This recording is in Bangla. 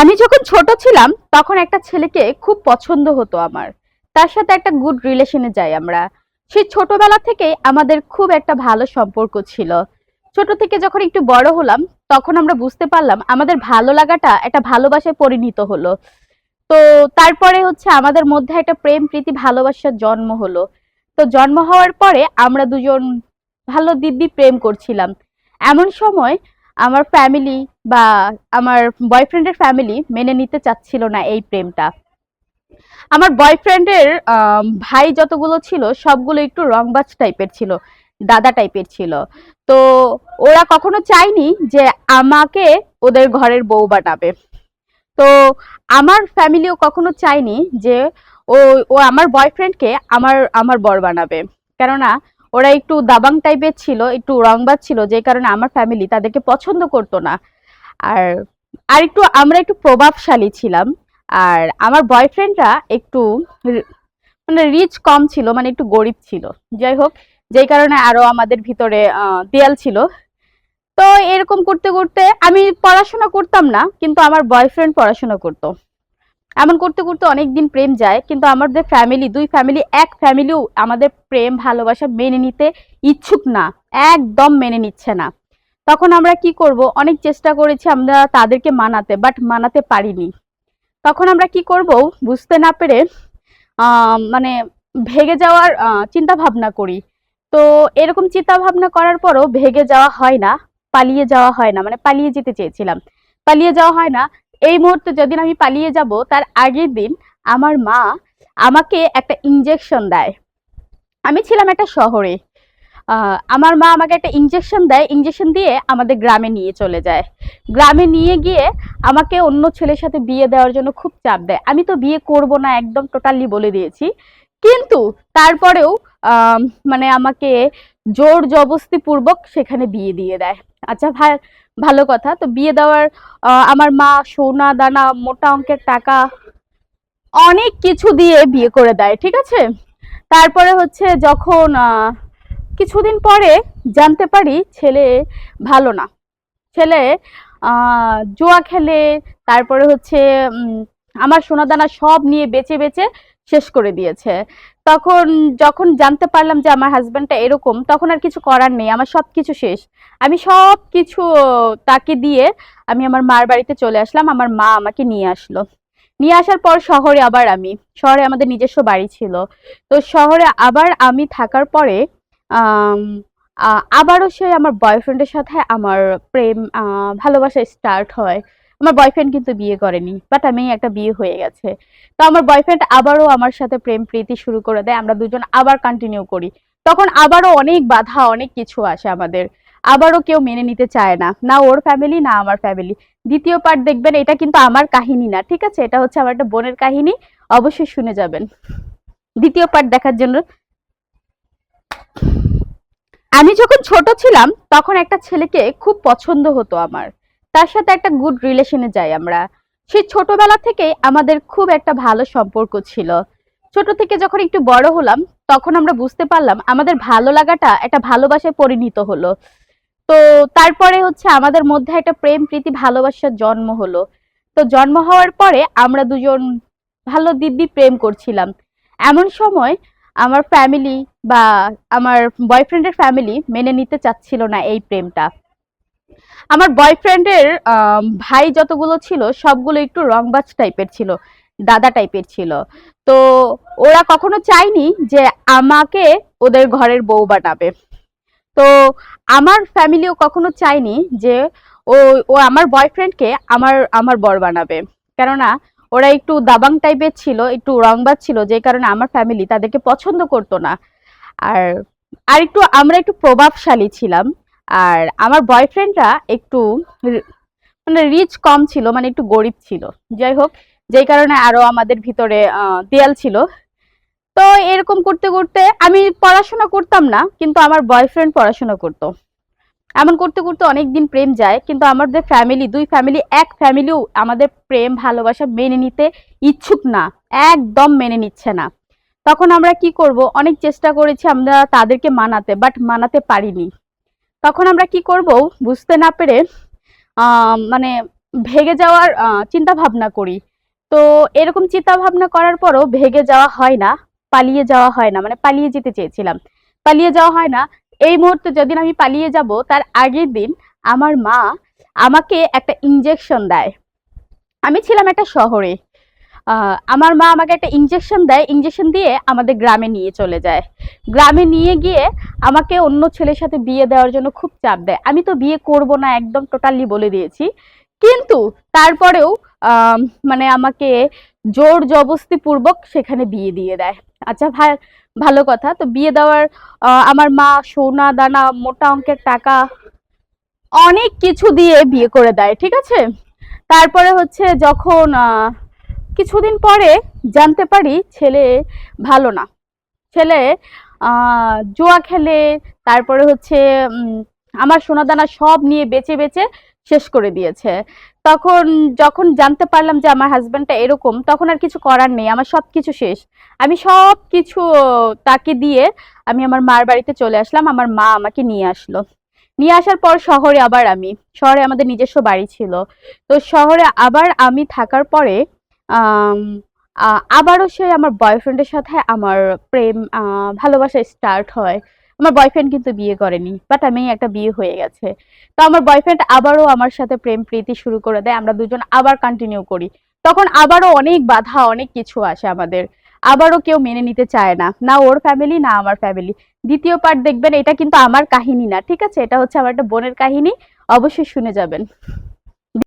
আমি যখন ছোট ছিলাম, তখন একটা ছেলেকে খুব পছন্দ হতো আমার। তার সাথে একটা গুড রিলেশনে যাই আমরা। সেই ছোটবেলা থেকে আমাদের খুব একটা ভালো সম্পর্ক ছিল। ছোট থেকে যখন একটু বড় হলাম, তখন আমরা বুঝতে পারলাম আমাদের ভালো লাগাটা একটা ভালোবাসায় পরিণত হলো। তো তারপরে হচ্ছে আমাদের মধ্যে একটা প্রেম, প্রীতি, ভালোবাসার জন্ম হলো। তো জন্ম হওয়ার পরে আমরা দুজন ভালো দিব্যি প্রেম করছিলাম। এমন সময় আমার ফ্যামিলি বা আমার বয়ফ্রেন্ডের ফ্যামিলি মেনে নিতে চাচ্ছিল না এই প্রেমটা। আমার বয়ফ্রেন্ডের ভাই যতগুলো ছিল, সবগুলো একটু রংবাজ টাইপের ছিল, দাদা টাইপের ছিল। তো ওরা কখনো চায়নি যে আমাকে ওদের ঘরের বউ বানাবে। তো আমার ফ্যামিলিও কখনো চায়নি যে ও ও আমার বয়ফ্রেন্ডকে আমার আমার বর বানাবে। কেননা ওরা একটু দাবাং টাইপের ছিল, একটু রংবাজ ছিল, যে কারণে আমার ফ্যামিলি তাদেরকে পছন্দ করতো না। আর আর একটু, আমরা একটু প্রভাবশালী ছিলাম। আর আমার বয়ফ্রেন্ডরা একটু মানে রিচ কম ছিল মানে একটু গরিব ছিল। যাই হোক যেই কারণে আরও আমাদের ভিতরে দেয়াল ছিল। তো এরকম করতে করতে আমি পড়াশোনা করতাম না, কিন্তু আমার বয়ফ্রেন্ড পড়াশোনা করতো। এমন করতে করতে অনেক দিন প্রেম যায়, কিন্তু আমাদের ফ্যামিলি দুই ফ্যামিলি এক ফ্যামিলিও আমাদের প্রেম, ভালোবাসা মেনে নিতে ইচ্ছুক না, একদম মেনে নিচ্ছে না। তখন আমরা কি করব? অনেক চেষ্টা করেছি আমরা তাদেরকে মানাতে বাট মানাতে পারিনি। তখন আমরা কি করব? বুঝতে না পেরে মানে ভেগে যাওয়ার চিন্তা ভাবনা করি। তো এরকম চিন্তা ভাবনা করার পরও ভেগে যাওয়া হয় না, পালিয়ে যাওয়া হয় না মানে পালিয়ে যেতে চেয়েছিলাম। পালিয়ে যাওয়া হয় না এই মুহূর্তে যেদিন আমি পালিয়ে যাব, তার আগের দিন আমার মা আমাকে একটা ইঞ্জেকশন দেয়। আমি ছিলাম একটা শহরে। আমার মা আমাকে একটা ইঞ্জেকশন দেয়। ইঞ্জেকশন দিয়ে আমাদের গ্রামে নিয়ে চলে যায়। গ্রামে নিয়ে গিয়ে আমাকে অন্য ছেলের সাথে বিয়ে দেওয়ার জন্য খুব চাপ দেয়। আমি তো বিয়ে করব না, একদম টোটালি বলে দিয়েছি। কিন্তু তারপরেও মানে আমাকে জোর জবস্তি পূর্বক সেখানে বিয়ে দিয়ে দেয়। আচ্ছা ভাই ভালো কথা। তো বিয়ে দেওয়ার আমার মা, সোনা, দানা, মোটা অঙ্কের টাকা, অনেক কিছু দিয়ে বিয়ে করে দেয়, ঠিক আছে? তারপরে হচ্ছে যখন কিছুদিন পরে জানতে পারি ছেলে ভালো না। ছেলে জুয়া খেলে, তারপরে হচ্ছে আমার সোনাদানা সব নিয়ে বেচে বেচে শেষ করে দিয়েছে। তখন যখন জানতে পারলাম যে আমার হাজব্যান্ডটা এরকম, তখন আর কিছু করার নেই, আমার সব কিছু শেষ। আমি সব কিছু তাকে দিয়ে আমি আমার মার বাড়িতে চলে আসলাম, আমার মা আমাকে নিয়ে আসলো। নিয়ে আসার পর শহরে আবার আমি, শহরে আমাদের নিজস্ব বাড়ি ছিল। তো শহরে আবার আমি থাকার পরে আবারও সে আমার বয়ফ্রেন্ডের সাথে আমার প্রেম ভালোবাসা স্টার্ট হয়। আমার বয়ফ্রেন্ড কিন্তু বিয়ে করেনি বাট আমি একটা বিয়ে হয়ে গেছে। তো আমার বয়ফ্রেন্ড আবারও আমার সাথে প্রেম প্রীতি শুরু করে দেয়, আমরা দুজন আবার কন্টিনিউ করি। তখন আবারও অনেক বাধা, অনেক কিছু আসে আমাদের। আবারও কেউ মেনে নিতে চায় না না ওর ফ্যামিলি না আমার ফ্যামিলি দ্বিতীয় পার্ট দেখবেন, এটা কিন্তু আমার কাহিনী না, ঠিক আছে? এটা হচ্ছে আমার একটা বোনের কাহিনী, অবশ্যই শুনে যাবেন। দ্বিতীয় পার্ট দেখার জন্য। আমি যখন ছোট ছিলাম, তখন একটা ছেলেকে খুব পছন্দ হতো আমার। তার সাথে একটা গুড রিলেশনে যাই আমরা। সেই ছোটবেলা থেকে আমাদের খুব একটা ভালো সম্পর্ক ছিল। ছোট থেকে যখন একটু বড় হলাম, তখন আমরা বুঝতে পারলাম আমাদের ভালো লাগাটা একটা ভালোবাসায় পরিণত হলো। তো তারপরে হচ্ছে আমাদের মধ্যে একটা প্রেম, প্রীতি, ভালোবাসার জন্ম হলো। তো জন্ম হওয়ার পরে আমরা দুজন ভালো দিব্যি প্রেম করছিলাম। এমন সময় আমার ফ্যামিলি বা আমার বয়ফ্রেন্ডের ফ্যামিলি মেনে নিতে চাচ্ছিল না এই প্রেমটা। আমার বয়ফ্রেন্ডের ভাই যতগুলো ছিল, সবগুলো একটু রংবাজ টাইপের ছিল, দাদা টাইপের ছিল। তো ওরা কখনো চায়নি যে আমাকে ওদের ঘরের বউ বানাবে। তো আমার ফ্যামিলিও কখনো চায়নি যে ও ও আমার বয়ফ্রেন্ডকে আমার আমার বর বানাবে। কেননা ওরা একটু দাবাং টাইপের ছিল, একটু রংবাজ ছিল, যে কারণে আমার ফ্যামিলি তাদেরকে পছন্দ করতো না। আর আর একটু আমরা একটু প্রভাবশালী ছিলাম। আর আমার বয়ফ্রেন্ডরা একটু মানে রিচ কম ছিল মানে একটু গরিব ছিল। যাই হোক, যেই কারণে আরও আমাদের ভিতরে দেয়াল ছিল। তো এরকম করতে করতে আমি পড়াশোনা করতাম না, কিন্তু আমার বয়ফ্রেন্ড পড়াশোনা করতো। এমন করতে করতে অনেক দিন প্রেম যায়, কিন্তু আমাদের ফ্যামিলি দুই ফ্যামিলি এক ফ্যামিলিও আমাদের প্রেম, ভালোবাসা মেনে নিতে ইচ্ছুক না, একদম মেনে নিচ্ছে না। তখন আমরা কি করব? অনেক চেষ্টা করেছি আমরা তাদেরকে মানাতে বাট মানাতে পারিনি। তখন আমরা কি করব বুঝতে না পেরে মানে ভেগে যাওয়ার চিন্তা ভাবনা করি। তো এরকম চিন্তা ভাবনা করার পরও ভেগে যাওয়া হয় না, পালিয়ে যাওয়া হয় না মানে পালিয়ে যেতে চেয়েছিলাম। পালিয়ে যাওয়া হয় না। এই মুহূর্তে যেদিন আমি পালিয়ে যাব, তার আগের দিন আমার মা আমাকে একটা ইঞ্জেকশন দেয়। আমি ছিলাম একটা শহরে। আমার মা আমাকে একটা ইঞ্জেকশন দেয় ইঞ্জেকশন দিয়ে আমাদের গ্রামে নিয়ে চলে যায়। গ্রামে নিয়ে গিয়ে আমাকে অন্য ছেলের সাথে বিয়ে দেওয়ার জন্য খুব চাপ দেয়। আমি তো বিয়ে করব না, একদম টোটালি বলে দিয়েছি। কিন্তু তারপরেও মানে আমাকে জোর জবস্তি পূর্বক সেখানে বিয়ে দিয়ে দেয়। আচ্ছা ভাই, ভালো কথা। তো বিয়ে দেওয়ার আমার মা সোনা, দানা, মোটা অঙ্কের টাকা, অনেক কিছু দিয়ে বিয়ে করে দেয়, ঠিক আছে? তারপরে হচ্ছে যখন কিছুদিন পরে জানতে পারি ছেলে ভালো না। ছেলে জুয়া খেলে, তারপরে হচ্ছে আমার সোনাদানা সব নিয়ে বেচে বেচে শেষ করে দিয়েছে। তখন যখন জানতে পারলাম যে আমার হাজব্যান্ডটা এরকম, তখন আর কিছু করার নেই, আমার সব কিছু শেষ। আমি সব কিছু তাকে দিয়ে আমি আমার মার বাড়িতে চলে আসলাম, আমার মা আমাকে নিয়ে আসলো। নিয়ে আসার পর শহরে আবার আমি, শহরে আমাদের নিজস্ব বাড়ি ছিল। তো শহরে আবার আমি থাকার পরে আবারও সে আমার বয়ফ্রেন্ডের সাথে আমার প্রেম ভালোবাসা স্টার্ট হয়। আমার বয়ফ্রেন্ড কিন্তু বিয়ে করেনি বাট আমি একটা বিয়ে হয়ে গেছে। তো আমার বয়ফ্রেন্ড আবারও আমার সাথে প্রেম প্রীতি শুরু করে দেয়, আমরা দুজন আবার কন্টিনিউ করি। তখন আবারও অনেক বাধা, অনেক কিছু আসে আমাদের। আবারও কেউ মেনে নিতে চায় না না ওর ফ্যামিলি না আমার ফ্যামিলি দ্বিতীয় পার্ট দেখবেন, এটা কিন্তু আমার কাহিনী না, ঠিক আছে? এটা হচ্ছে আমার একটা বোনের কাহিনী, অবশ্যই শুনে যাবেন।